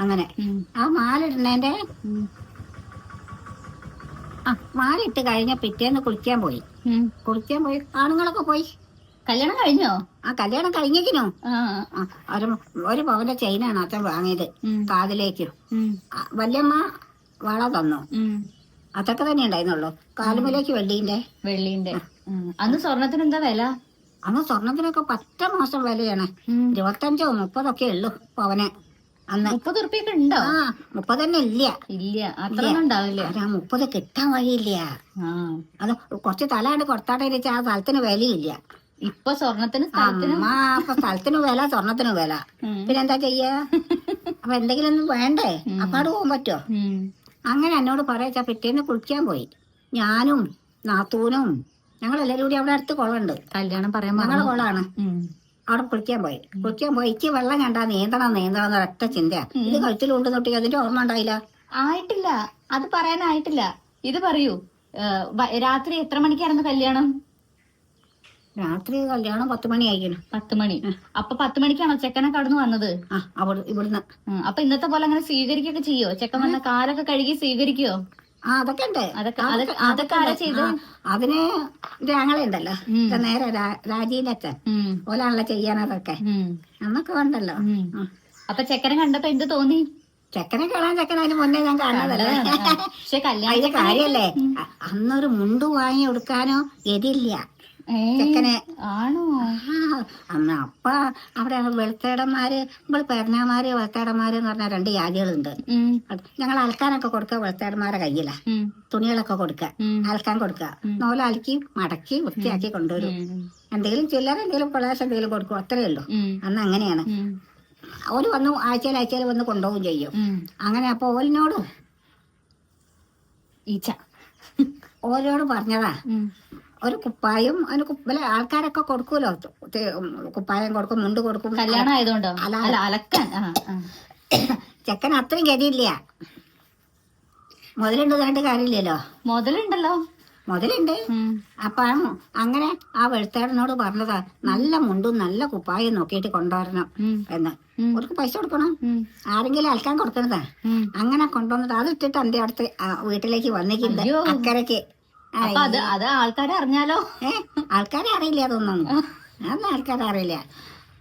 അങ്ങനെ. ആ മാലയിടണേന്റെ ആ മാലിട്ട് കഴിഞ്ഞ പിറ്റേന്ന് കുളിക്കാൻ പോയി. കുളിക്കാൻ പോയി. ആണുങ്ങളൊക്കെ പോയി. കല്യാണം കഴിഞ്ഞോ? ആ കല്യാണം കഴിഞ്ഞേക്കിനോ ഒരു ഒരു പവന്റെ ചെയിനാണ് അച്ഛൻ വാങ്ങിയത്. കാതിലേക്ക്. വല്യമ്മ വള തന്നു. അതൊക്കെ തന്നെ ഉണ്ടായിരുന്നുള്ളു. കാലുമലേക്ക് വെള്ളീന്റെ. വെള്ളിന്റെ. അന്ന് സ്വർണത്തിന് എന്താ വില? അന്ന് സ്വർണത്തിനൊക്കെ പത്ത് മാസം വിലയാണ്. ഇരുപത്തഞ്ചോ മുപ്പതൊക്കെ ഉള്ളു പവന് അന്ന് മുപ്പത് ഉറുപ്പിയൊക്കെ ഉണ്ടോ? ആ മുപ്പത് തന്നെ ഇല്ല. ഇല്ല. അത്രയൊന്നും ഉണ്ടാവില്ല. ആ മുപ്പത് കിട്ടാൻ വഴിയില്ല. ആ. അത് കുറച്ച് തലാണ്ട് കൊടുത്താട്ടെ ആ സ്ഥലത്തിന് വിലയില്ല. ഇപ്പൊ സ്വർണത്തിന് അപ്പൊ സ്ഥലത്തിന് വില സ്വർണത്തിന് വില. പിന്നെ എന്താ ചെയ്യാ? അപ്പൊ എന്തെങ്കിലും ഒന്നും വേണ്ടേ? അപ്പാട് പോകാൻ പറ്റുമോ അങ്ങനെ എന്നോട് പറയച്ചാ പിറ്റേന്ന് കുളിക്കാൻ പോയി. ഞാനും നാത്തൂനും ഞങ്ങളെല്ലാരും കൂടി അവിടെ അടുത്ത് കുളമുണ്ട്. കല്യാണം പറയാൻ ഞങ്ങളെ. കുളമാണ്. അവിടെ കുളിക്കാൻ പോയി. കുളിക്കാൻ പോയി. എനിക്ക് വെള്ളം കണ്ടാ നീന്തണം നീന്തണം എന്ന ഒറ്റ ചിന്തയാ. ഇത് കഴുത്തിലുണ്ട് തൊട്ടി അതിന്റെ ഓർമ്മ ഉണ്ടായില്ല? ആയിട്ടില്ല. അത് പറയാനായിട്ടില്ല. ഇത് പറയൂ. രാത്രി എത്ര മണിക്കായിരുന്നു കല്യാണം? രാത്രി കല്യാണം പത്ത് മണി ആയിരിക്കണം പത്ത് മണി. അപ്പൊ പത്ത് മണിക്കാണോ ചെക്കനെ കടന്നു വന്നത്? ഇവിടുന്ന്. അപ്പൊ ഇന്നത്തെ പോലെ അങ്ങനെ സ്വീകരിക്കൊക്കെ ചെയ്യോ? ചെക്കൻ വന്ന കാലൊക്കെ കഴുകി സ്വീകരിക്കോ അതൊക്കെ ഉണ്ട്. അതൊക്കെ ആരാ ചെയ്ത് അതിന് രാങ്ങളുണ്ടല്ലോ നേരെ രാ- രാജീന്റെ അച്ഛൻ. ഉം. ഓലാണല്ലോ ചെയ്യാനതൊക്കെ. അന്നൊക്കെ വേണ്ടല്ലോ അപ്പൊ ചെക്കനെ കണ്ടപ്പോ എന്ത് തോന്നി? ചെക്കനെ കാണാൻ ചെക്കൻ അതിന് മുന്നേ ഞാൻ കാണാതല്ലേ അതിന്റെ കാര്യല്ലേ അന്നൊരു മുണ്ട് വാങ്ങി കൊടുക്കാനോ ഗതിയില്ല. ചെക്കനെ. ആണോ? അമ്മ അന്ന് അപ്പ അവിടെ വെളുത്തേടന്മാര്? നമ്മൾ പെരുന്നാമാര് വെളുത്തേടന്മാര് എന്ന് പറഞ്ഞ രണ്ട് ജാതികളുണ്ട്. ഞങ്ങൾ അലക്കാനൊക്കെ കൊടുക്കുക വെളുത്തേടന്മാരെ കയ്യില. തുണികളൊക്കെ കൊടുക്കുക. അലക്കാൻ കൊടുക്കുക. നോല അലക്കി മടക്കി വൃത്തിയാക്കി കൊണ്ടുവരും. എന്തെങ്കിലും ചില്ലറ എന്തെങ്കിലും പിള്ളേർ എന്തെങ്കിലും കൊടുക്കും. അത്രയേ ഉള്ളൂ. അന്ന് അങ്ങനെയാണ്. ഓര് വന്ന് ആഴ്ചയിൽ ആഴ്ചയിൽ വന്ന് കൊണ്ടുപോകും ചെയ്യും. അങ്ങനെ അപ്പൊ ഓലിനോടും ഈച്ച. ഓരോട് പറഞ്ഞതാ. ഒരു കുപ്പായും അതിന് കുപ്പല ആൾക്കാരൊക്കെ കൊടുക്കൂലോ? കുപ്പായം കൊടുക്കും മുണ്ട് കൊടുക്കും. കല്യാണം ആയതുകൊണ്ടോ? അല- അല്ല അലക്കാൻ. ചെക്കൻ അത്രയും ഗതിയില്ല. മുതലുണ്ട് കണ്ട് കാര്യമില്ലല്ലോ? മുതലുണ്ടല്ലോ. മുതലുണ്ട്. അപ്പം അങ്ങനെ ആ വെളുത്തേടനോട് പറഞ്ഞതാ നല്ല മുണ്ടും നല്ല കുപ്പായം നോക്കിയിട്ട് കൊണ്ടുവരണം എന്ന്. അവർക്ക് പൈസ കൊടുക്കണം. ആരെങ്കിലും അൽക്കാൻ കൊടുക്കണതാ. അങ്ങനെ കൊണ്ടുവന്നിട്ട് അതിട്ടിട്ട് എന്റെ അടുത്ത് വീട്ടിലേക്ക് വന്നിട്ടുണ്ട്. അക്കരക്ക് അപ്പൊ അത് അത് ആൾക്കാരെ അറിഞ്ഞാലോ? ആൾക്കാരെ അറിയില്ല അതൊന്നും. അതൊന്നും ആൾക്കാരെ അറിയില്ല.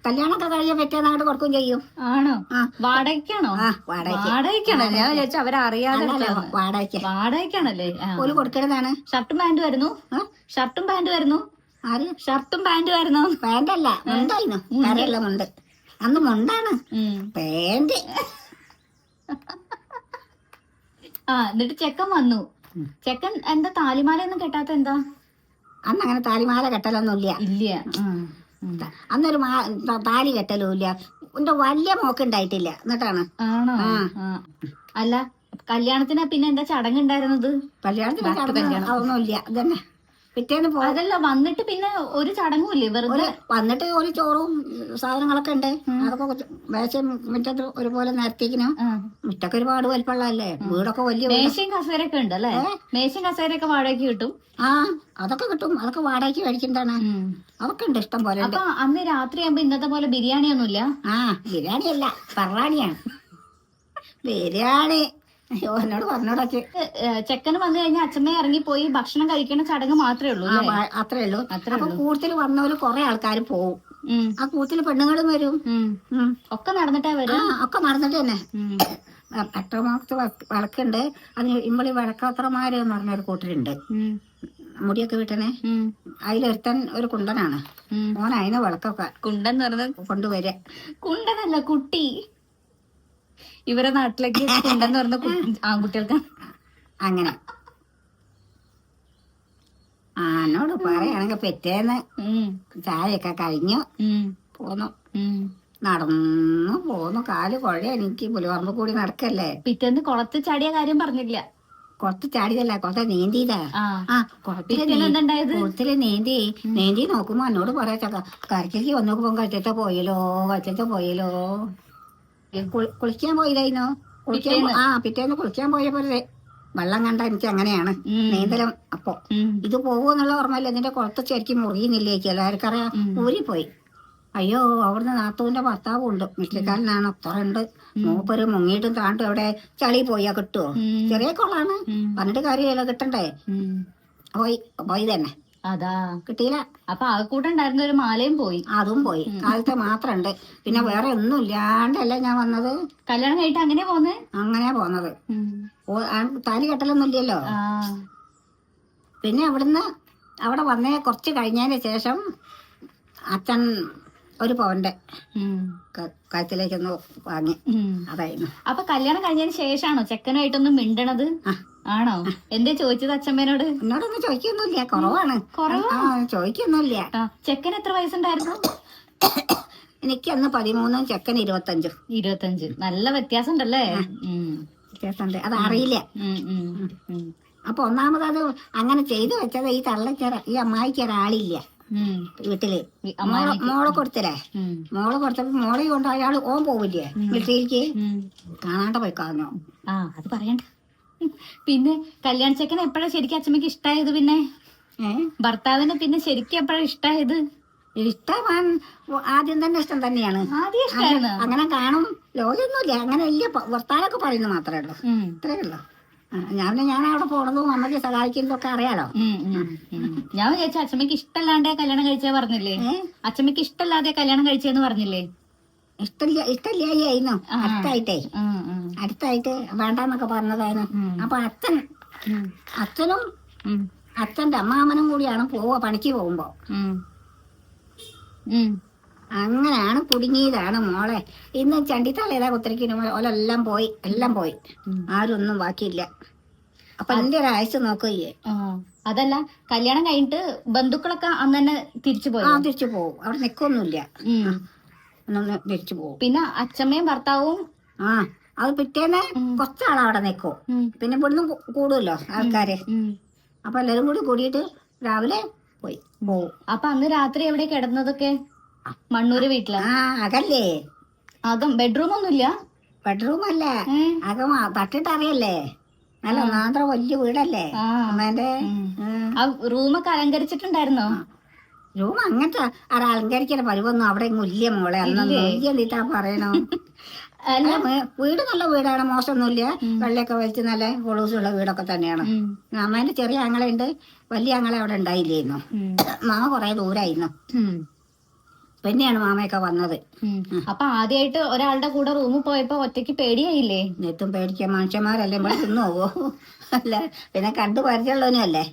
കല്യാണമൊക്കെ കഴിഞ്ഞ പറ്റിയാൽ അങ്ങോട്ട് കൊടുക്കും ചെയ്യും. ആണോ. വാടകയ്ക്കാണോ? വാടകയ്ക്കാണോ? ഞാൻ വിചാരിച്ചു അവരറിയാതെ. വാടകയ്ക്ക്. വാടകയ്ക്കാണല്ലേ? ഒരു കൊടുക്കണതാണ്. ഷർട്ടും പാന്റ് വരുന്നു? ഷർട്ടും പാന്റ് വരുന്നു ആര്? ഷർട്ടും പാന്റ് വരുന്നു പാന്റല്ല മുണ്ടായിരുന്നു. കരയുള്ള മുണ്ട്. അന്ന് മുണ്ടാണ്. Pant pant. ആ എന്നിട്ട് ചെക്കൻ വന്നു. ചെക്കൻ എന്താ താലിമാല ഒന്നും കെട്ടാത്ത എന്താ? അന്ന് അങ്ങനെ താലിമാല കെട്ടലൊന്നുമില്ല. ഇല്ല. അന്നൊരു താലി കെട്ടലും ഇല്ല എന്റെ വലിയ മോക്ക് ഉണ്ടായിട്ടില്ല. എന്നിട്ടാണ്. ആണോ. അല്ല കല്യാണത്തിന് പിന്നെ എന്താ ചടങ്ങുണ്ടായിരുന്നത് കല്യാണത്തിന് ഒന്നുമില്ല ഇതന്നെ. പിറ്റേന്ന് പോ അതല്ല വന്നിട്ട് പിന്നെ ഒരു ചടങ്ങും ഇല്ലേ വെറുതെ വന്നിട്ട് ഒരു ചോറും സാധനങ്ങളൊക്കെ ഉണ്ട്. അതൊക്കെ കൊച്ച് മുറ്റത്ത് ഒരുപോലെ നിരത്തിക്കണം ആ. മുറ്റൊക്കെ ഒരുപാട് വലിപ്പമുള്ളതല്ലേ വീടൊക്കെ വലിയ വീട്. മേശയും കസേരയൊക്കെ ഉണ്ട് അല്ലേ മേശയും കസേരയൊക്കെ വാടകയ്ക്ക് കിട്ടും? ആ അതൊക്കെ കിട്ടും. അതൊക്കെ വാടകയ്ക്ക് മേടിക്കുന്നതാണ്. അതൊക്കെ ഉണ്ട് ഇഷ്ടം പോലെ ഉണ്ട്. അപ്പൊ അന്ന് രാത്രിയാകുമ്പോ ഇന്നത്തെ പോലെ ബിരിയാണി ഒന്നുമില്ല ആ ബിരിയാണി അല്ല പറാണിയാണ്. ബിരിയാണി അയ്യോ എന്നോട് പറഞ്ഞോടച്ച് ചെക്കന് വന്നു കഴിഞ്ഞാൽ അച്ഛമ്മ ഇറങ്ങിപ്പോയി ഭക്ഷണം കഴിക്കുന്ന ചടങ്ങ് മാത്രമേ ഉള്ളൂ അത്രേ ഉള്ളൂ. അത്രേ അപ്പൊ കൂടുതൽ വന്നവര് കുറെ ആൾക്കാർ പോവും. ആ കൂത്തിൽ പെണ്ണുങ്ങളും വരും. ഒക്കെ നടന്നിട്ടാ വരും? ഒക്കെ നടന്നിട്ട് തന്നെ. അട്ടമാക്സ് വിളക്കുണ്ട് അതിന് ഇമ്മളി വിളക്കാത്രമാര് എന്ന് പറഞ്ഞ ഒരു കൂട്ടരുണ്ട് മുടിയൊക്കെ വീട്ടനെ അതിലൊരുത്തൻ ഒരു കുണ്ടനാണ്. ഓൻ അതിനെ വിളക്കൊക്കെ കുണ്ടൻ പറഞ്ഞത് കൊണ്ടുവരിക കുണ്ടനല്ല കുട്ടി. ഇവരെ നാട്ടിലേക്ക് ഉണ്ടെന്ന് പറഞ്ഞ ആൺകുട്ടികൾക്ക്. അങ്ങനെ. ആനോട് പറയുകയാണെങ്കിൽ പിറ്റേന്ന്. ചായയൊക്കെ കഴിഞ്ഞു പോന്നു. നടന്നു പോന്നു. കാൽ കുഴ എനിക്ക് പുലിപറമ്പ് കൂടി നടക്കല്ലേ? പിറ്റേന്ന് കുളത്ത് ചാടിയ കാര്യം പറഞ്ഞില്ല. കുറച്ച് ചാടിയതല്ല. കുറച്ച് നീന്തിയതാ. ആ. കുളത്തിൽ നീന്തി. നീന്തി നോക്കുമ്പോ എന്നോട് പറയാ ചക്ക കരക്കേക്ക് വന്നു നോക്കുമ്പോ കഴിച്ചത്തെ പോയല്ലോ കഴിച്ചത്തെ പോയല്ലോ. കുളിക്കാൻ പോയതായിരുന്നു കുളിക്കാൻ ആ പിറ്റേന്ന് കുളിക്കാൻ പോയപ്പോ ദേ വെള്ളം കണ്ട എനിക്ക് അങ്ങനെയാണ്. നീന്തലും അപ്പൊ. ഇത് പോകുമെന്നുള്ള ഓർമ്മയില്ല. ഇതിന്റെ കുളത്ത് ശരിക്കും മുറിയുന്നില്ലേക്ക് എല്ലാവർക്കറിയാം. ഊരിപ്പോയി. അയ്യോ അവിടുന്ന് നാത്തൂന്റെ ഭർത്താവും ഉണ്ട് മിറ്റിക്കാരനാണ് ഉണ്ട്. മൂപ്പര് മുങ്ങിയിട്ടും താണ്ടും എവിടെ ചളി പോയാ കിട്ടുവോ? ഉം. ചെറിയ കൊള്ളാണ്. പറഞ്ഞിട്ട് കാര്യമില്ല കിട്ടണ്ടേ? പോയി പോയി തന്നെ. അതാ കിട്ടിയില്ല. അപ്പൊ ആ കൂട്ടം ഉണ്ടായിരുന്ന ഒരു മാലയും പോയി. അതും പോയി. കാലത്തെ മാത്രണ്ട് പിന്നെ വേറെ ഒന്നും ഇല്ലാണ്ടല്ല ഞാൻ വന്നത്? കല്യാണം കഴിഞ്ഞിട്ട് അങ്ങനെ പോന്നെ? അങ്ങനെ പോന്നത്. താലി കെട്ടലൊന്നും ഇല്ലല്ലോ? പിന്നെ അവിടുന്ന് അവിടെ വന്നേ കുറച്ച് കഴിഞ്ഞതിന് ശേഷം അച്ഛൻ ഒരു പവന്റെ. കഴുത്തിലേക്കൊന്ന് വാങ്ങി. അതായിരുന്നു. അപ്പൊ കല്യാണം കഴിഞ്ഞതിന് ശേഷമാണോ ചെക്കനായിട്ടൊന്നും മിണ്ടണത്? ആ. ആണോ? എന്തേ ചോദിച്ചത് അച്ഛമ്മേനോട്? എന്നോടൊന്നും ചോദിക്കൊന്നുമില്ല. കുറവാണ്. കുറവാ? ആ ചോദിക്കൊന്നുമില്ല. ചെക്കൻ എത്ര വയസ്സുണ്ടായിരുന്നു? എനിക്ക് അന്ന് പതിമൂന്നും ചെക്കൻ ഇരുപത്തഞ്ചും. ഇരുപത്തഞ്ച്. നല്ല വ്യത്യാസം ഉണ്ടല്ലേ. വ്യത്യാസമുണ്ട്. അത് അറിയില്ല. അപ്പൊ ഒന്നാമത് അത് അങ്ങനെ ചെയ്തു വെച്ചത് ഈ തള്ളയ്ക്ക് ഈ അമ്മായിക്ക് ഒരാളില്ല. വീട്ടിൽ. മോളെ കൊടുത്തരേ മോളെ കൊടുത്തില്ലേ? ഉം. മോളെ കൊടുത്തപ്പോ മോളെ കൊണ്ട് അയാൾ ഓൻ പോവില്ലേ? വീട്ടിലേക്ക്? കാണാണ്ട കാണാണ്ട് പോയി കളഞ്ഞു ആ അത് പറയണ്ട. പിന്നെ കല്യാണ ചെക്കൻ എപ്പോഴാ ശരിക്കും അച്ഛമ്മക്ക് ഇഷ്ടായത് പിന്നെ? ഭർത്താവിന് പിന്നെ ശരിക്കും എപ്പോഴാ ഇഷ്ടായത്? ഇഷ്ടമാണ് ആദ്യം തന്നെ ഇഷ്ടം തന്നെയാണ്. ആദ്യം അങ്ങനെ കാണും. ലോകൊന്നുമില്ല അങ്ങനെ വലിയ വർത്താനൊക്കെ പറയുന്നത് മാത്രമേ ഉള്ളൂ. ഇത്രേ ഇത്രയേ ഉള്ളൂ. ഞാൻ ഞാൻ അവിടെ പോണതും അമ്മയ്ക്ക് സഹായിക്കുന്നതൊക്കെ അറിയാലോ. ഞാൻ വിചാരിച്ചു അച്ഛമ്മക്ക് ഇഷ്ടമല്ലാണ്ടേ കല്യാണം കഴിച്ചേ പറഞ്ഞില്ലേ? അച്ഛമ്മക്ക് ഇഷ്ടമല്ലാതെ കല്യാണം കഴിച്ചെന്ന് പറഞ്ഞില്ലേ? ഇഷ്ടമില്ല ഇഷ്ടമില്ലായിരുന്നു. അടുത്തായിട്ടേ. അടുത്തായിട്ട് വേണ്ടെന്നൊക്കെ പറഞ്ഞതായിരുന്നു. അപ്പൊ അച്ഛൻ അച്ഛനും അച്ഛന്റെ അമ്മാമനും കൂടിയാണ് പോവുക പണിക്ക് പോകുമ്പോ. അങ്ങനെയാണ് കുടുങ്ങിയതാണ് മോളെ. ഇന്ന് ചണ്ടിത്തള്ളേതാ കുത്തിരിക്കുന്നു? ഓലെല്ലാം പോയി. എല്ലാം പോയി. ആരും ഒന്നും ബാക്കിയില്ല. അപ്പൊ എന്റെ ഒരു ആഴ്ച നോക്കുകയെ അതല്ല കല്യാണം കഴിഞ്ഞിട്ട് ബന്ധുക്കളൊക്കെ അന്ന് തന്നെ തിരിച്ചു പോയി? തിരിച്ചു പോകും അവിടെ നിൽക്കൊന്നുമില്ല ഒന്നും ധരിച്ചു പോകും. പിന്നെ അച്ഛമ്മയും ഭർത്താവും ആ അത് പിറ്റേന്ന് കുറച്ചാൾ അവിടെ നിൽക്കും പിന്നെ ഇവിടുന്ന് കൂടുമല്ലോ ആൾക്കാര്. അപ്പൊ എല്ലാരും കൂടി കൂടിയിട്ട് രാവിലെ പോയി. പോവും. അപ്പൊ അന്ന് രാത്രി എവിടെ കിടന്നതൊക്കെ? മണ്ണൂര് വീട്ടിൽ? ആ അകല്ലേ? അകം ബെഡ്റൂം ഒന്നുമില്ല? ബെഡ്റൂം അല്ല? അകം തട്ടിട്ടറിയല്ലേ നല്ല ഒന്നാന്തര വലിയ വീടല്ലേ. അമ്മേന്റെ? ആ. റൂമൊക്കെ അലങ്കരിച്ചിട്ടുണ്ടായിരുന്നോ? റൂം അങ്ങനത്തെ അത് അലങ്കരിക്കുന്ന പരുവൊന്നും അവിടെ ഇല്ല മോളെ. അന്നൊന്നും ഇല്ല? പറയണോ അല്ല. വീട് നല്ല വീടാണ് മോശമൊന്നുമില്ല. വെള്ളയൊക്കെ വലിച്ച് നല്ല കൊളൂസുള്ള വീടൊക്കെ തന്നെയാണ്. അമ്മേന്റെ ചെറിയ ആങ്ങളുണ്ട് വലിയ അങ്ങളെ അവിടെ ഉണ്ടായില്ലായിരുന്നു മാമ കുറെ ദൂരായിരുന്നു. പിന്നെയാണ് മാമയൊക്കെ വന്നത്. അപ്പൊ ആദ്യമായിട്ട് ഒരാളുടെ കൂടെ റൂമിൽ പോയപ്പോ ഒറ്റയ്ക്ക് പേടിയായില്ലേ? നെത്തും പേടിക്കാൻ മനുഷ്യന്മാരല്ലേ? ഇവിടെ തിന്നു പോവോ അല്ല പിന്നെ കണ്ടു പരിചയമുള്ളവനും അല്ലേ?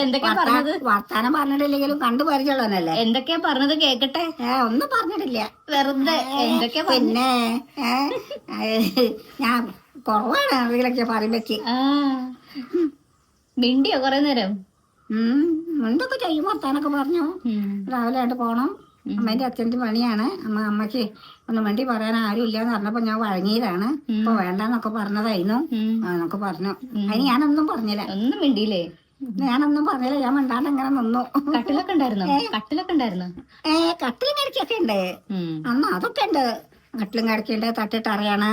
എന്തൊക്കെയാ പറഞ്ഞത്? വർത്താനം പറഞ്ഞിട്ടില്ലെങ്കിലും കണ്ടു പരിചയമുള്ളവനല്ലേ? എന്തൊക്കെയാ പറഞ്ഞത് കേക്കട്ടെ? ഏ ഒന്നും പറഞ്ഞിട്ടില്ല. വെറുതെ എന്തൊക്കെയാ പിന്നെ ഞാൻ കുറവാണ് അതിലൊക്കെ പറയുമ്പക്ക് മിണ്ടിയോ കൊറേ നേരം? ഉം എന്തൊക്കെ ചെയ്യും? വർത്താനൊക്കെ പറഞ്ഞു. രാവിലെ ആയിട്ട് പോണം. അമ്മേന്റെ അച്ഛന്റെ പണിയാണ്. അമ്മ അമ്മയ്ക്ക് ഒന്നും വേണ്ടി പറയാൻ ആരും ഇല്ലാന്ന് പറഞ്ഞപ്പോ ഞാൻ വഴങ്ങിയതാണ്. ഇപ്പൊ വേണ്ടെന്നൊക്കെ പറഞ്ഞതായിരുന്നു. എന്നൊക്കെ പറഞ്ഞു. അതിന് ഞാനൊന്നും പറഞ്ഞില്ല. ഒന്നും മിണ്ടിയില്ലേ? ഞാനൊന്നും പറഞ്ഞില്ല. ഞാൻ മിണ്ടാണ്ട് അങ്ങനെ നിന്നു. കട്ടിലൊക്കെ ഉണ്ടായിരുന്നു? കട്ടിലൊക്കെ ഉണ്ടായിരുന്നു? ഏ കട്ടിലും കിടക്കൊക്കെ ഉണ്ട്. അന്ന് അതൊക്കെ ഉണ്ട്. കട്ടിലും കിടക്കുണ്ട് തട്ടിട്ട് അറിയണ.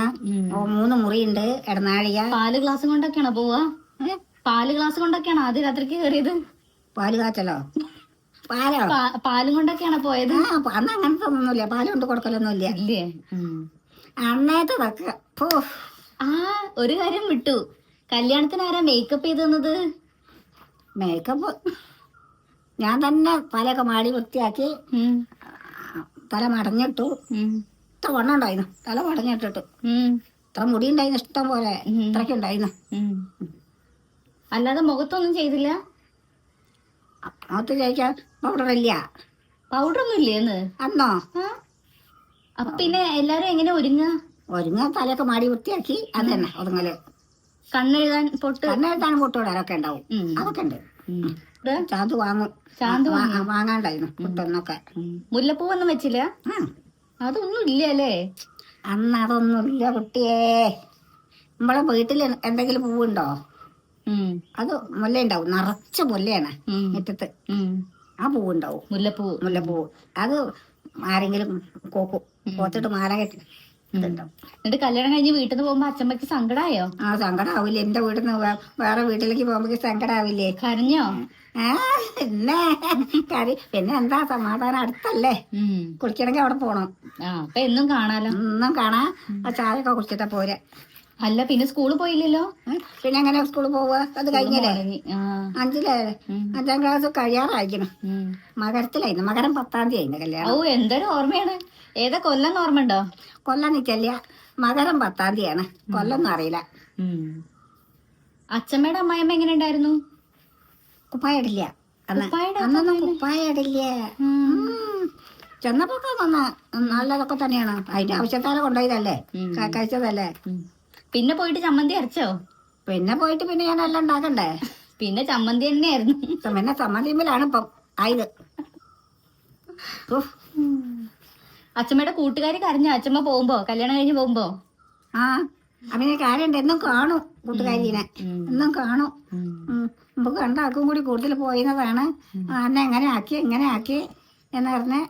മൂന്ന് മുറിയുണ്ട് ഇടനാഴിക പാൽ ഗ്ലാസ് കൊണ്ടൊക്കെയാണോ പോവാ? പാൽ ഗ്ലാസ് കൊണ്ടൊക്കെയാണ്? ആദ്യ രാത്രിക്ക് കയറിയത്? പാൽ കാച്ചലോ? പാലോ? പാലും കൊണ്ടൊക്കെയാണോ പോയത്? അന്ന് അങ്ങനത്തെ ഒന്നുമില്ല. പാൽ കൊണ്ട് കൊടുക്കലൊന്നുമില്ല. അല്ലേ അന്നേത്തെ പോ. ആ ഒരു കാര്യം വിട്ടു. കല്യാണത്തിന് ആരാ മേക്കപ്പ് ചെയ്ത് തന്നത്? മേക്കപ്പ്. ഞാൻ തന്നെ തലയൊക്കെ മാടി വൃത്തിയാക്കി തല മടഞ്ഞിട്ടു. ഇത്ര വണ്ണം ഉണ്ടായിരുന്നു. തല മടഞ്ഞിട്ടിട്ടു. ഇത്ര മുടി ഉണ്ടായിരുന്നു ഇഷ്ടം പോലെ ഇത്രയ്ക്ക് ഉണ്ടായിരുന്നു. അല്ലാതെ മുഖത്തൊന്നും ചെയ്തില്ല? മുഖത്ത് ചോദിക്കാൻ പൗഡർ ഇല്ല. പൗഡർ ഒന്നും ഇല്ലേന്ന് അന്നോ? പിന്നെ എല്ലാരും എങ്ങനെ ഒരുങ്ങ ഒരുങ്ങ തലയൊക്കെ മാടി വൃത്തിയാക്കി അത് തന്നെ ഒതുങ്ങൽ. കണ്ണെഴുതാൻ പൊട്ട് കണ്ണെഴുത്താനും പൊട്ടുവിടാനൊക്കെ ഉണ്ടാവും. അതൊക്കെ ഉണ്ട്? ചാന്ത് വാങ്ങും. ചാന്ത് വാങ്ങാണ്ടായിരുന്നു പൊട്ടൊന്നൊക്കെ. മുല്ലപ്പൂവൊന്നും വെച്ചില്ല? അതൊന്നും ഇല്ല അല്ലേ അന്ന് അതൊന്നുമില്ല കുട്ടിയേ. നമ്മളെ വീട്ടിൽ എന്തെങ്കിലും പൂവുണ്ടോ. അത് മുല്ല ഉണ്ടാവും നിറച്ച മുല്ലയാണ്. മുറ്റത്ത്. ആ പൂവുണ്ടാവും. മുല്ലപ്പൂ. മുല്ലപ്പൂ. അത് ആരെങ്കിലും കോക്കും. കോത്തിട്ട് മാല കെട്ടി എന്നിട്ട് കല്യാണം കഴിഞ്ഞ് വീട്ടിൽ നിന്ന് പോകുമ്പോ അച്ഛമ്മക്ക് സങ്കടായോ? ആ സങ്കടാവില്ലേ എന്റെ വീട്ടിൽ നിന്ന് വേറെ വീട്ടിലേക്ക് പോകുമ്പോ സങ്കടാവില്ലേ? കരഞ്ഞോ? പിന്നെ കറി പിന്നെ എന്താ സമാധാനം? അടുത്തല്ലേ. കുളിക്കണമെങ്കിൽ അവിടെ പോണം. ആ അപ്പൊ എന്നും കാണാലോ? ഒന്നും കാണാ. ആ ഒക്കെ കുടിച്ചിട്ടാ പോരെ. അല്ല പിന്നെ സ്കൂളിൽ പോയില്ലല്ലോ? പിന്നെ എങ്ങനെ സ്കൂളിൽ പോവുക? അത് കഴിഞ്ഞല്ലേ. അഞ്ചിലേ? അഞ്ചാം ക്ലാസ് കഴിയാറായിരിക്കണം. മകരത്തിലായിരുന്നു മകരം പത്താം തീയതി ആയിരുന്നു ഓ കല്യാണം എന്തൊരു ഓർമ്മയാണ്. ഏതാ കൊല്ലം ഓർമ്മ ഉണ്ടോ? കൊല്ലം നിൽക്കല്ല മകരം പത്താം തീയതിയാണ്. കൊല്ലം അറിയില്ല. അച്ഛമ്മയുടെ അമ്മായിമ്മ എങ്ങനെ ഉണ്ടായിരുന്നു? കുപ്പായടില്ല അന്ന് കുപ്പായം അന്നൊന്നും. ചെന്നപ്പോ നന്ന നല്ലതൊക്കെ തന്നെയാണ്. അതിന്റെ ആവശ്യത്താലെ കൊണ്ടുപോയതല്ലേ. കഴിച്ചതല്ലേ. പിന്നെ പോയിട്ട് ചമ്മന്തി അരച്ചോ? പിന്നെ പോയിട്ട് പിന്നെ ഞാൻ എല്ലാം ഉണ്ടാക്കണ്ടേ? പിന്നെ ചമ്മന്തി തന്നെയായിരുന്നു. പിന്നെ സമ്മതിമ്പിലാണ് ഇപ്പം ആയത്. അച്ഛമ്മയുടെ കൂട്ടുകാരി കരഞ്ഞോ? അച്ഛമ്മ പോകുമ്പോ? കല്യാണം കഴിഞ്ഞ് പോകുമ്പോ? ആ അവനെ കാര്യണ്ട്. എന്നും കാണും കൂട്ടുകാരിനെ. എന്നും കാണും. നമുക്ക് രണ്ടാൾക്കും കൂടി കൂടുതൽ പോയിരുന്നതാണ്. അന്നെ എങ്ങനെ ആക്കി എങ്ങനെ ആക്കി എന്ന് പറഞ്ഞ്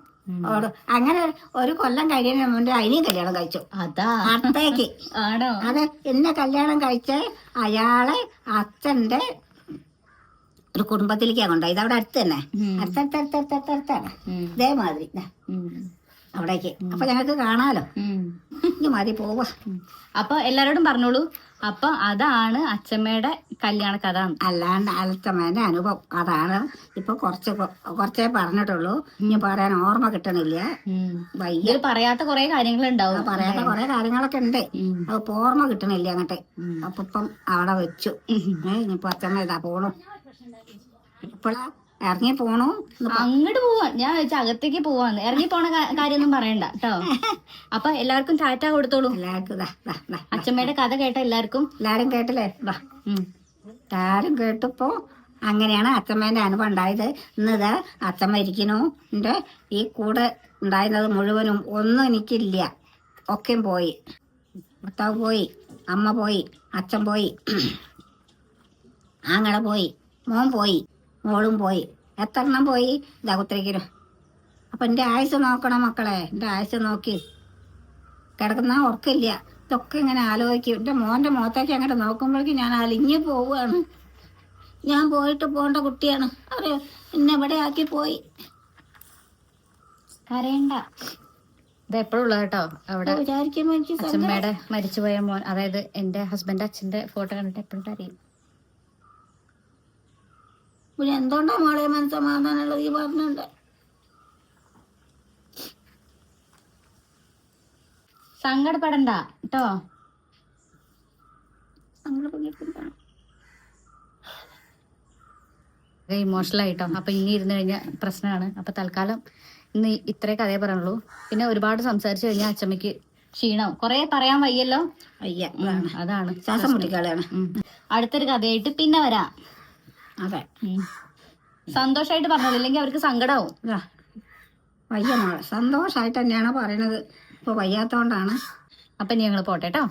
അങ്ങനെ ഒരു കൊല്ലം കഴിയുന്നതിന് മുന്നേ അതിനെയും കല്യാണം കഴിച്ചു. അതാ. അത്തേക്ക്. ആണോ? അത് എന്നെ കല്യാണം കഴിച്ച് അയാളെ അച്ഛന്റെ ഒരു കുടുംബത്തിലേക്കാണ് കൊണ്ടുപോയി ഇത് അവിടെ അടുത്ത് തന്നെ. അടുത്തടുത്തടുത്തടുത്തടുത്താണ്. ഇതേമാതിരി. അവിടേക്ക്. അപ്പൊ ഞങ്ങൾക്ക് കാണാലോ. ഇനി മതി പോവാ. അപ്പൊ എല്ലാരോടും പറഞ്ഞോളൂ. അപ്പൊ അതാണ് അച്ഛമ്മയുടെ കല്യാണ കഥ. അല്ലാണ്ട് അലത്തമ്മേന്റെ അനുഭവം അതാണ്. ഇപ്പൊ കുറച്ച് കുറച്ചേ പറഞ്ഞിട്ടുള്ളൂ. ഇനി പറയാൻ ഓർമ്മ കിട്ടണില്ല. വയ്യ. പറയാത്ത കുറെ കാര്യങ്ങളുണ്ടാവും. പറയാത്ത കുറെ കാര്യങ്ങളൊക്കെ ഉണ്ട്. അപ്പൊ ഓർമ്മ കിട്ടണില്ല അങ്ങട്ടെ. അപ്പൊ ഇപ്പം അവിടെ വെച്ചു. ഇനിയിപ്പോ അച്ഛമ്മ ഇതാ പോണു. ഇപ്പളാ ഇറങ്ങി പോണോ അങ്ങോട്ട് പോവാ. ഞാൻ വെച്ച അകത്തേക്ക് പോവാന്ന്. ഇറങ്ങി പോണ കാര്യൊന്നും കാര്യമൊന്നും പറയണ്ട കേട്ടോ അപ്പൊ എല്ലാവർക്കും ടാറ്റ കൊടുത്തോളൂ. എല്ലാവർക്കും. അച്ഛമ്മയുടെ കഥ കേട്ട എല്ലാവർക്കും. എല്ലാരും കേട്ടല്ലേ. എല്ലാരും കേട്ടപ്പോ അങ്ങനെയാണ് അച്ഛമ്മേന്റെ അനുഭവം ഉണ്ടായത്. ഇന്നത് അച്ഛമ്മ ഇരിക്കുന്നു. ഈ കൂടെ ഉണ്ടായിരുന്നത് മുഴുവനും ഒന്നും എനിക്കില്ല. ഒക്കെയും പോയി. ഭർത്താവ് പോയി അമ്മ പോയി അച്ഛൻ പോയി ആങ്ങള പോയി മോൻ പോയി. മോളും പോയി. എത്ര എണ്ണം പോയി? ഇതാ കുത്തിരിക്കുന്നു. അപ്പൊ എന്റെ ആയുസ് നോക്കണം മക്കളെ. എന്റെ ആയുസ് നോക്കി. കിടക്കുന്ന ഉറക്കില്ല. ഇതൊക്കെ ഇങ്ങനെ ആലോചിക്കും. എന്റെ മോന്റെ മുഖത്തേക്ക് അങ്ങോട്ട് നോക്കുമ്പോഴേക്കും ഞാൻ അലിഞ്ഞു പോവുകയാണ്. ഞാൻ പോയിട്ട് പോണ്ട കുട്ടിയാണ്. അറിയോ എന്നെ ഇവിടെ ആക്കി പോയി. കരയണ്ട. ഇത് എപ്പോഴും ഉള്ളത് കേട്ടോ. അവിടെ വിചാരിക്കുമ്പോൾ എനിക്ക്. അച്ഛമ്മയുടെ മരിച്ചുപോയ മോൻ അതായത് എന്റെ ഹസ്ബൻഡ് അച്ഛന്റെ ഫോട്ടോ കണ്ടിട്ട് എപ്പോഴും അറിയും പിന്നെ എന്തുകൊണ്ടാണ് മോളെ മനസ്സമാധാനമുള്ളത്? ഈ പറഞ്ഞുണ്ട് സങ്കടപ്പെടണ്ട കേട്ടോ. ഇമോഷണൽ ആയിട്ടോ. അപ്പൊ ഇനി ഇരുന്ന് കഴിഞ്ഞാൽ പ്രശ്നമാണ്. അപ്പൊ തൽക്കാലം ഇന്ന് ഇത്രേ കഥയെ പറയുള്ളൂ പിന്നെ ഒരുപാട് സംസാരിച്ചു കഴിഞ്ഞാൽ അച്ചമ്മയ്ക്ക് ക്ഷീണം കൊറേ പറയാൻ വയ്യല്ലോ? അയ്യ അതാണ് ശ്വാസം മുട്ടിക്കളയാണ്. അടുത്തൊരു കഥയായിട്ട് പിന്നെ വരാം. അതെ. സന്തോഷായിട്ട് പറഞ്ഞോളൂ ഇല്ലെങ്കിൽ അവർക്ക് സങ്കടാവും. വയ്യ മോളെ. സന്തോഷമായിട്ട് തന്നെയാണ് പറയണത്. ഇപ്പൊ വയ്യാത്തോണ്ടാണ്. അപ്പൊ ഞങ്ങൾ പോട്ടെ കേട്ടോ